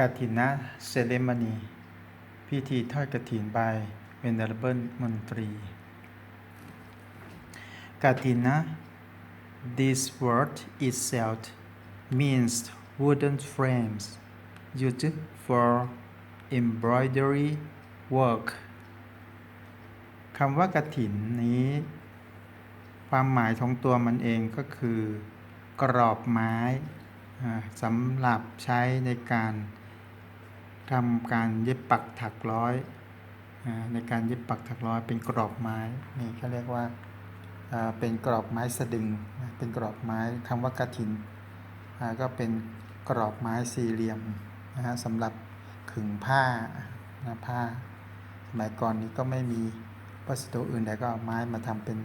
กาถินะเซเลมนีพิธีทอดกระถินบายเวนเดอร์เบิลมนตรีกาถินะ this word itself means wooden frames used for embroidery work คำว่ากระถินนี้ ความหมายของตัวมันเองก็คือ กรอบไม้สำหรับใช้ในการ ทำการเย็บปักถักร้อยในการเย็บปักถักร้อยเป็นกรอบไม้นี่เขาเรียกว่าเป็นกรอบไม้สะดึงเป็นกรอบไม้คำว่ากระถินก็เป็นกรอบไม้สี่เหลี่ยมนะฮะสำหรับขึงผ้านะผ้า สมัยก่อนนี้ก็ไม่มีวัสดุอื่นใดก็เอาไม้มาทำเป็น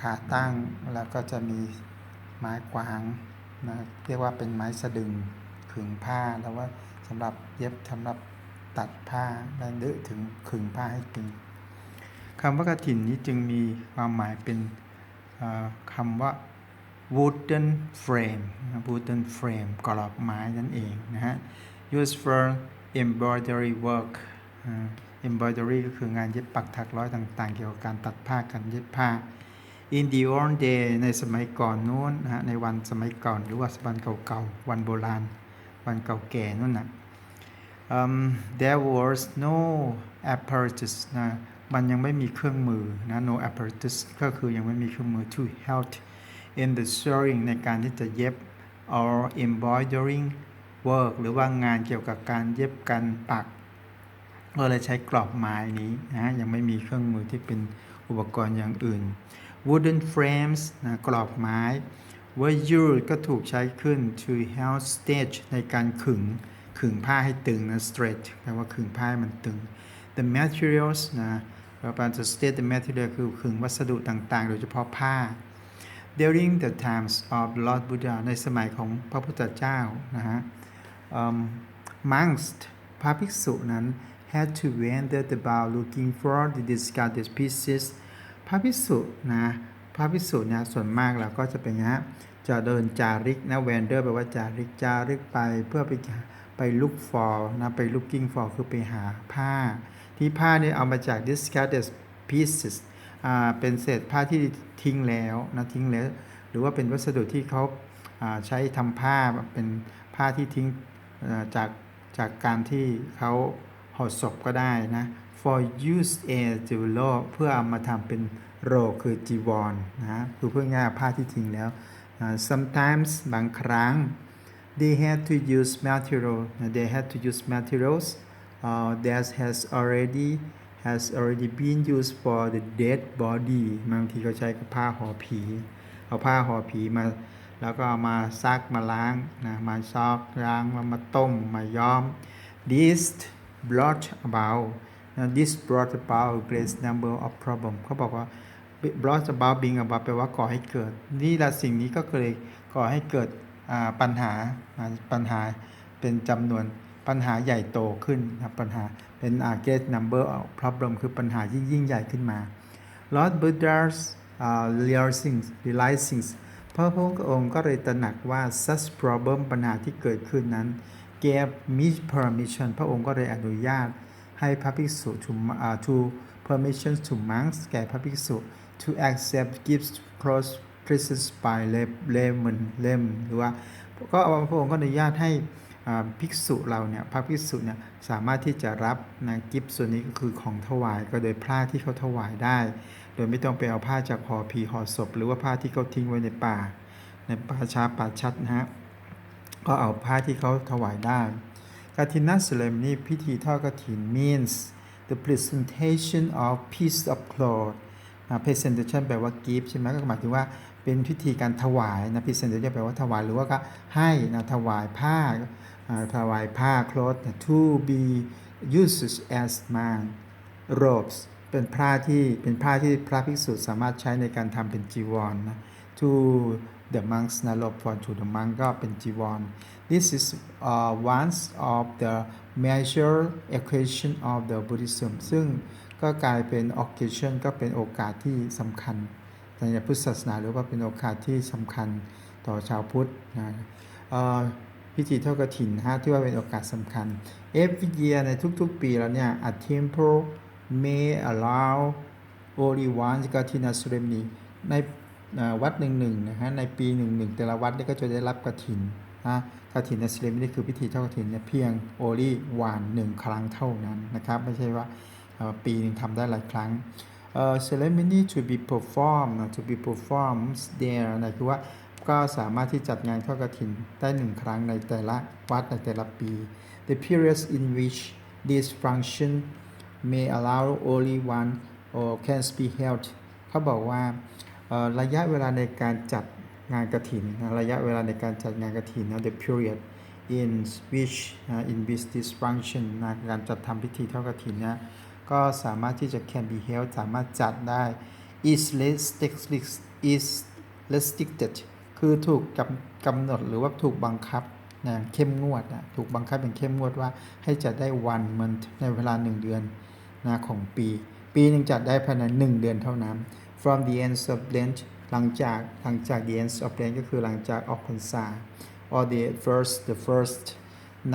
ขาตั้งแล้วก็จะมีไม้กวางนะเรียกว่าเป็นไม้สะดึงขึงผ้าแล้วว่าำหรับเย็บสำหรับตัดผ้าและนึกถึงขึงผ้าให้ตึงคำว่ากระถินนี้จึงมีความหมายเป็นคำว่า wooden frame wooden frame กรอบไม้นั่นเองนะฮะ used for embroidery work embroidery ก็คืองานเย็บปักถักร้อยต่างๆ เกี่ยวกับการตัดผ้าการเย็บผ้า in the old day ในสมัยก่อนนู้นนะฮะในวันสมัยก่อนหรือว่าวันเก่าๆ วันโบราณ วันเก่าแก่นู่นน่ะ um, there was no apparatus นะมันยังไม่มีเครื่องมือนะ no apparatus ก็คือยังไม่มีเครื่องมือ to help in the sewing ในการที่จะเย็บ or embroidering work หรือว่างานเกี่ยวกับการเย็บการปัก ก็เลยใช้กรอบไม้นี้นะยังไม่มีเครื่องมือที่เป็นอุปกรณ์อย่างอื่น wooden frames นะกรอบไม้ were used ก็ถูกใช้ขึ้น to help stitch ในการขึง ขึงผ้าให้ตึงนะ stretch แปลว่าขึงผ้าให้มันตึง the materials นะเราจะ stitch the material คือขึงวัสดุต่างๆ โดยเฉพาะผ้า during the times of Lord Buddha ในสมัยของพระพุทธเจ้านะฮะ um, monks พระภิกษุนั้น had to wander about looking for the discarded pieces พระภิกษุนะพระภิกษุเนี่ยส่วนมากเราก็จะเป็นอย่างนี้ฮะจะเดินจาริกนะ wander แปลว่าจาริกจาริกไปเพื่อไป ไป look for นะไป looking for คือไปหาผ้า ที่ผ้าเนี่ยเอามาจาก discarded pieces อ่าเป็นเศษผ้าที่ทิ้งแล้วนะทิ้งแล้ว หรือว่าเป็นวัสดุที่เขาอ่าใช้ทำผ้าเป็นผ้าที่ทิ้งจากจากการที่เขาห่อศพก็ได้นะ for use as jewelry เพื่อเอามาทำเป็นโรคือจีวรนะคือเพื่อง่ายผ้าที่ทิ้งแล้ว sometimes บางครั้ง they had to use material they had to use materials uh, that has already has already been used for the dead body บางทีเขาใช้กับผ้าห่อผี เอาผ้าห่อผีมา แล้วก็เอามาซักมาล้างนะมาซอกล้างแล้วมาต้มมาย้อม this brought about นะ this brought about great number of problem เขาบอกว่า brought about being about แปลว่าก่อให้เกิด นี่ละสิ่งนี้ก็เลยก่อให้เกิด ปัญหาปัญหาเป็นจำนวนปัญหาใหญ่โตขึ้นนะปัญหาเป็น uh, great number of problem คือปัญหายิ่งยิ่งใหญ่ขึ้นมา Lord Buddha's uh, realizing realizing พระพุทธองค์ก็เลยตระหนักว่า such problem ปัญหาที่เกิดขึ้นนั้น gave me permission พระองค์ก็เลยอนุญาตให้พระภิกษุ to uh, to permission to monks แก่พระภิกษุ to accept gifts close presents by layman lem หรือว่าก็พระองค์ก็อนุญาตให้ภิกษุเราเนี่ยพระภิกษุเนี่ยสามารถที่จะรับนะกิฟต์ส่วนนี้ก็คือของถวายก็โดยผ้าที่เขาถวายได้ โดยไม่ต้องไปเอาผ้าจากห่อผีห่อศพ หรือว่าผ้าที่เขาทิ้งไว้ในป่า ในป่าชาป่าชัดนะฮะก็เอาผ้าที่เขาถวายได้กาทินัสเลมนี่พิธีทอดกฐิน means the presentation of piece of cloth presentation แปลว่า gift ใช่ไหมก็หมายถึงว่าเป็นพิธีการถวายนะ presentation แปลว่าถวายหรือว่าก็ให้นะถวายผ้าถวายผ้า cloth to be used as man robes เป็นผ้าที่เป็นผ้าที่พระภิกษุสามารถใช้ในการทำเป็นจีวรนนะ to the monks นะ robe for to the monk ก็เป็นจีวร this is uh, one of the major occasion of the Buddhism ซึ่ง ก็กลายเป็น occasion ก็เป็นโอกาสที่สำคัญในพุทธศาสนาหรือว่าเป็นโอกาสที่สำคัญต่อชาวพุทธนะพิธีเทอดกฐินนฮะที่ว่าเป็นโอกาสสำคัญ every year ในทุกๆ ปีแล้วเนี่ย a temple may allow only one กฐิน ceremony ในวัดหนึ่งหนึ่งนะฮะในปีหนึ่งหนึ่งแต่ละวัดเนี่ยก็จะได้รับกฐินนะกฐิน ceremony คือพิธีเทอดกฐินเนี่ยเพียง only one หนึ่งครั้งเท่านั้นนะครับ ไม่ใช่ว่า ปีหนึ่งทำได้หลายครั้งเอ่อ ceremony to be performed to be performed there นะคือว่าก็สามารถที่จัดงานทอดกฐินได้หนึ่งครั้งในแต่ละวัดในแต่ละปี the periods in which this function may allow only one or can be held เขาบอกว่าระยะเวลาในการจัดงานกฐินระยะเวลาในการจัดงานกฐินนะ the period in which uh, in which this function นะการจัดทำพิธีเทอดกฐินนะ ก็สามารถที่จะ can be held สามารถจัดได้ is restricted is restricted คือถูกกำกำหนดหรือว่าถูกบังคับนะเข้มงวดนะถูกบังคับเป็นเข้มงวดว่าให้จัดได้ one month ในเวลา 1 เดือนนะของปี ปีหนึ่งจัดได้ภายใน 1 เดือนเท่านั้น from the end of Lent หลังจากหลังจาก the end of Lent ก็คือหลังจากออกพรรษา or the first the first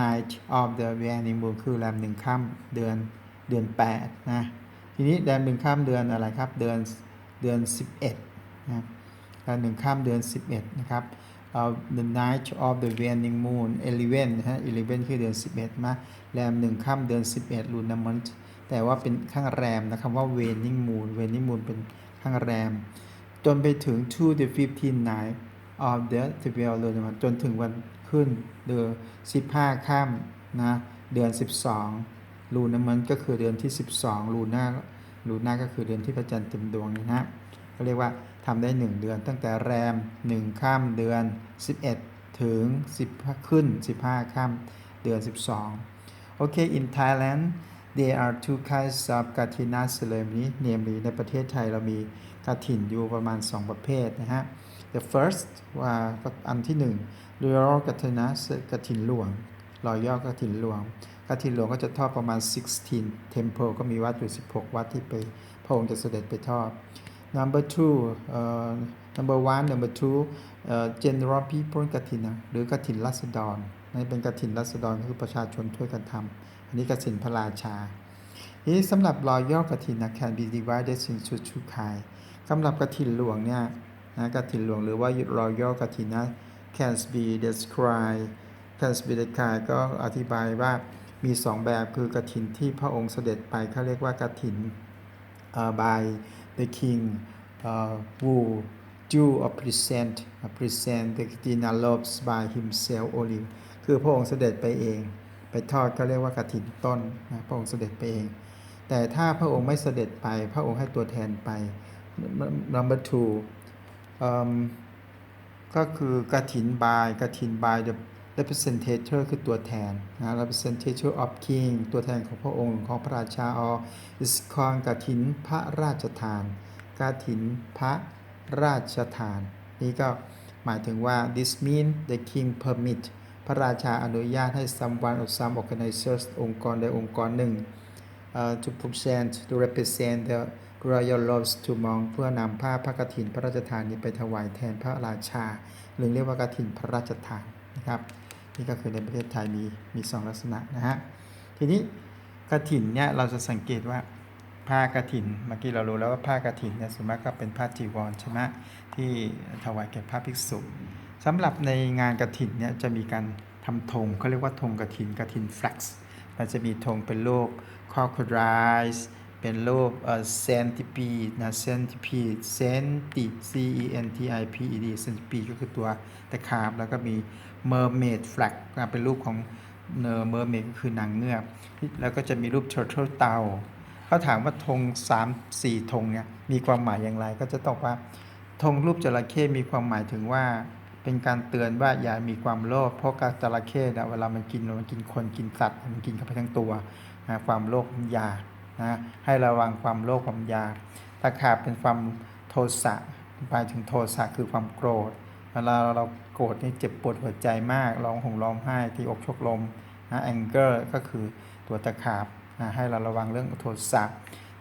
night of the waning moon คือแรมหนึ่งค่ำเดือน เดือน8นะทีนี้แรมหนึ่งข้ามเดือนอะไรครับเดือนเดือน 11นะแรมหนึ่งข้ามเดือน 11 นะครับ the night of the waning moon 11นะฮะ11 คือเดือน 11มาแรมหนึ่งข้ามเดือน 11 lunar month แต่ว่าเป็นข้างแรมนะคำว่า waning moon waning moon เป็นข้างแรม จนไปถึง to the 15 night of the 12 lunar month จนถึงวันขึ้นเดือน15 ข้ามนะเดือน 12 ลูนมันก็คือเดือนที่ 12 ลูน่าลูน่าก็คือเดือนที่พระจันทร์เต็มดวงนะฮะก็เรียกว่าทำได้ 1 เดือน ตั้งแต่แรม 1 ข้ามเดือน 11 ถึง 10 ขึ้น 15 ข้ามเดือน 12 โอเค in Thailand there are two kinds of Katina ceremony namely ในประเทศไทยเรามีกฐินอยู่ประมาณ 2 ประเภทนะฮะ the first ว่าอันที่ 1 royal Katina กฐินหลวง รอยย่อกฐินหลวงกฐินหลวงก็จะทอดประมาณ 16 temple ก็มีวัดอยู่ 16 วัดที่ไปพระองค์จะเสด็จไปทอด number two เอ่อ number one number two เอ่อ general people กฐินหรือกฐินรัษฎรนี่เป็นกฐินรัษฎรคือประชาชนช่วยกันทำอันนี้กฐินพระราชาทีนี้สำหรับรอยย่อกฐินนะ can be divided into two kind สำหรับกฐินหลวงเนี่ยนะกฐินหลวงหรือว่ารอยย่อกฐินนะ can be described can be described ก็อธิบายว่ามีสองแบบคือกฐินที่พระองค์เสด็จไปเขาเรียกว่ากฐิน by the king uh, who do or present present the Katina loaves by himself only คือพระองค์เสด็จไปเอง ไปทอดเขาเรียกว่ากฐินต้นนะพระองค์เสด็จไปเอง แต่ถ้าพระองค์ไม่เสด็จไปพระองค์ให้ตัวแทนไป number two ก็คือกฐินบายกฐินบาย the representator คือตัวแทนนะ representator of king ตัวแทนของพระองค์ของพระราชา or is called กฐินพระราชทานกฐินพระราชทาน นี่ก็หมายถึงว่า this means the king permit พระราชาอนุญาตให้ someone or some organizers องค์กรใดองค์กรหนึ่ง uh, to present to represent the royal robes to monk เพื่อนำผ้าพระกฐินพระราชทานนี้ไปถวายแทนพระราชา หรือเรียกว่ากฐินพระราชทานนะครับ นี่ก็คือในประเทศไทยมีมีสองลักษณะนะฮะทีนี้กฐินเนี่ยเราจะสังเกตว่าผ้ากฐินเมื่อกี้เรารู้แล้วว่าผ้ากฐินเนี่ยส่วนมากก็เป็นผ้าจีวรใช่ไหมที่ถวายแก่พระภิกษุสำหรับในงานกฐินเนี่ยจะมีการทำธงเขาเรียกว่าธงกฐินกฐินแฟลกซ์มันจะมีธงเป็นรูป crocodile เป็นรูปเอ่อ centipede นะ centipede centi c e n t i p e d centipede ก็คือตัวตะขาบ แล้วก็มี mermaid flag นะเป็นรูปของเนอ mermaid ก็คือนางเงือก แล้วก็จะมีรูป turtle เต่าเขาถามว่าธง3 4ธงเนี่ยมีความหมายอย่างไร ก็จะตอบว่าธงรูปจระเข้มีความหมายถึงว่าเป็นการเตือนว่าอย่ามีความโลภเพราะการจระเข้นะเวลามันกินมันกินคนกินสัตว์มันกินเข้าไปทั้งตัวนะความโลภมันอยาก นะให้ระวังความโลภความอยากตะขาบเป็นความโทสะหมายถึงโทสะคือความโกรธเวลาเราโกรธนี่เจ็บปวดหัวใจมากร้องห่มร้องไห้ที่อกชกลมนะ anger ก็คือตัวตะขาบนะให้เราระวังเรื่องโทสะ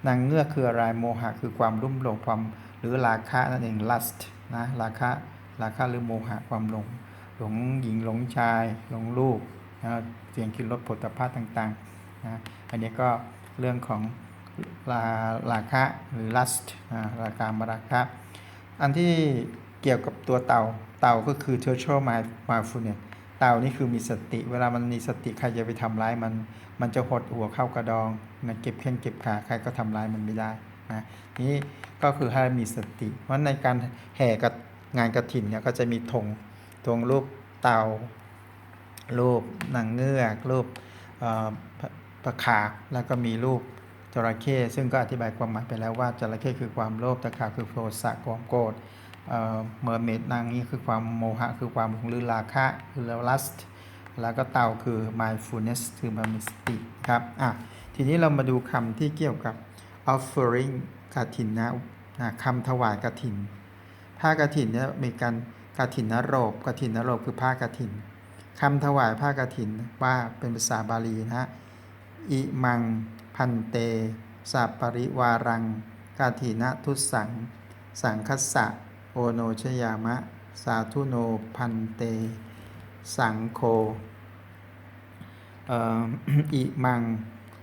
นางเงือกคืออะไรโมหะคือความรุ่มหลงความหรือราคะนั่นเอง lust นะราคะราคะหรือโมหะความหลงหลงหญิงหลงชายหลงลูกนะเสียงคิดรสผลิตภัณฑ์ต่างๆนะอันนี้ก็ เรื่องของราราคะหรือ lust นะราคามาราคะอันที่เกี่ยวกับตัวเต่าเต่าก็คือ tertial mindfulness เต่านี่คือมีสติ เวลามันมีสติใครจะไปทำร้ายมัน มันจะหดหัวเข้ากระดองนะเก็บแข้งเก็บขาใครก็ทำร้ายมันไม่ได้นะนี่ก็คือให้มีสติ เพราะในการแห่กับงานกระถิ่นเนี่ยก็จะมีธงธงรูปเต่ารูปนางเงือกรูป เอ่อพระขากแล้วก็มีรูปจระเข้ซึ่งก็อธิบายความหมายไปแล้วว่าจระเข้คือความโลภตะขาบคือโทสะความโกรธเมอร์เมดนางนี้คือความโมหะคือความหลงลือราคะคือ lust แล้วก็เต่าคือ mindfulness คือมันมีสติครับอะทีนี้เรามาดูคำที่เกี่ยวกับ offering กฐินนะนะคำถวายกฐิน ผ้ากฐินเนี่ยมีการกฐินนโรบกฐินนโรบคือผ้ากฐินคำถวายผ้ากฐินว่าเป็นภาษาบาลีนะฮะ อิมัง พันเตสัปริวารังกาถินะทุสัง สังคัสสะโอโนชยามะ สาธุโนพันเต สังโฆเอ่ออิมัง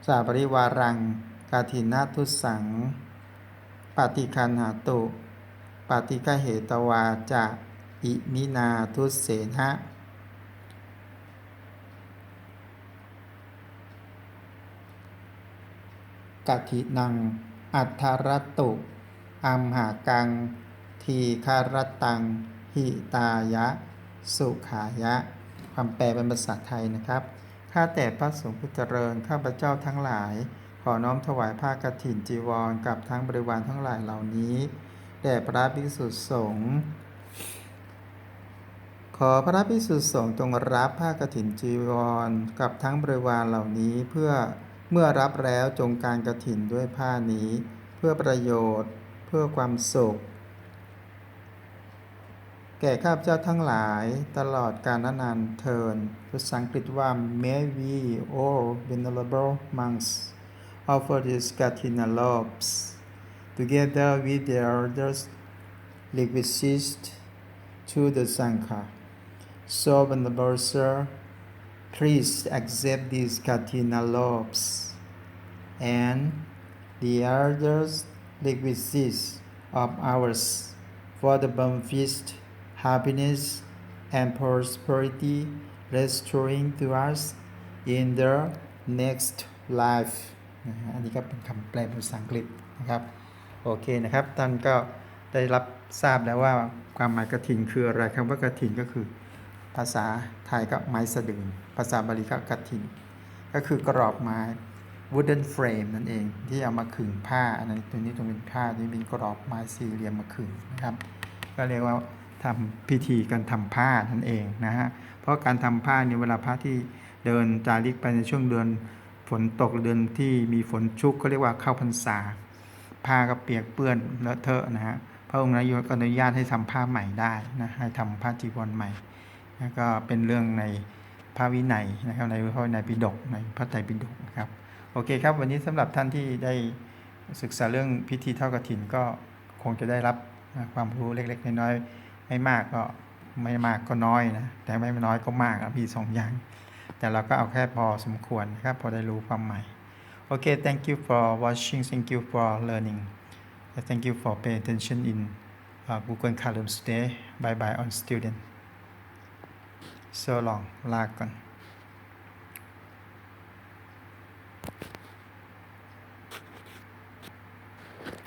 สัปปริวารังกาถินะทุสัง ปฏิคันหาตุ ปฏิกเหตวาจะ อิมินาทุเสนะ กถินัง อัทธรตุอัมหากัง ทีคารตัง หิตายะ สุขายะ ความแปลเป็นภาษาไทยนะครับ ข้าแต่พระสงฆ์ผู้เจริญ ข้าพเจ้าทั้งหลาย ขอน้อมถวายผ้ากฐินจีวรกับทั้งบริวารทั้งหลายเหล่านี้ แด่พระภิกษุสงฆ์ขอพระภิกษุสงฆ์จงรับผ้ากฐินจีวรกับทั้งบริวารเหล่านี้เพื่อ เมื่อรับแล้วจงการกฐินด้วยผ้านี้ เพื่อประโยชน์ เพื่อความสุข แก่ข้าพเจ้าทั้งหลายตลอดกาลนานเทินภาษาอังกฤษว่า May we all venerable monks offer these katina robes together with their others requisites to the Sangha. So, Venerable Sir, please accept these katina robes and the others requisites of ours for the benefit, happiness, and prosperity restoring to us in the next life อันนี้ก็เป็นคำแปลภาษาอังกฤษนะครับ โอเคนะครับท่านก็ได้รับทราบแล้วว่าความหมายกระถิ่นคืออะไรคำว่ากระถิ่นก็คือ ภาษาไทยก็ไม้สะดึง ภาษาบาลีก็กระถิน ก็คือกรอบไม้ wooden frame นั่นเองที่เอามาขึงผ้าอันนั้นตัวนี้ตรงเป็นผ้าที่เป็นกรอบไม้สี่เหลี่ยมมาขึงนะครับ ก็เรียกว่าทำพิธีการทำผ้านั่นเองนะฮะเพราะการทำผ้าเนี่ยเวลาพระที่เดินจาริกไปในช่วงเดือนฝนตกหรือเดือนที่มีฝนชุกก็เรียกว่าเข้าพรรษาผ้าก็เปียกเปื้อนเลอะเทอะนะฮะพระองค์นายกอนุญาตให้ทำผ้าใหม่ได้นะให้ทำผ้าจีวรใหม่ แล้วก็เป็นเรื่องในพระวินัยนะครับ ในพระวินัยปิฎกในพระไตรปิฎกนะครับ โอเคครับ วันนี้สำหรับท่านที่ได้ศึกษาเรื่องพิธีเทอดกฐินก็คงจะได้รับความรู้เล็ก ๆ น้อยๆไม่มากก็ไม่มากก็น้อยนะแต่ไม่น้อยก็มากมีสองอย่าง แต่เราก็เอาแค่พอสมควรนะครับพอได้รู้ความหมายโอเค thank you for watching thank you for learning thank you for paying attention in uh, Google Classroom today bye bye on student so long ลาก่อน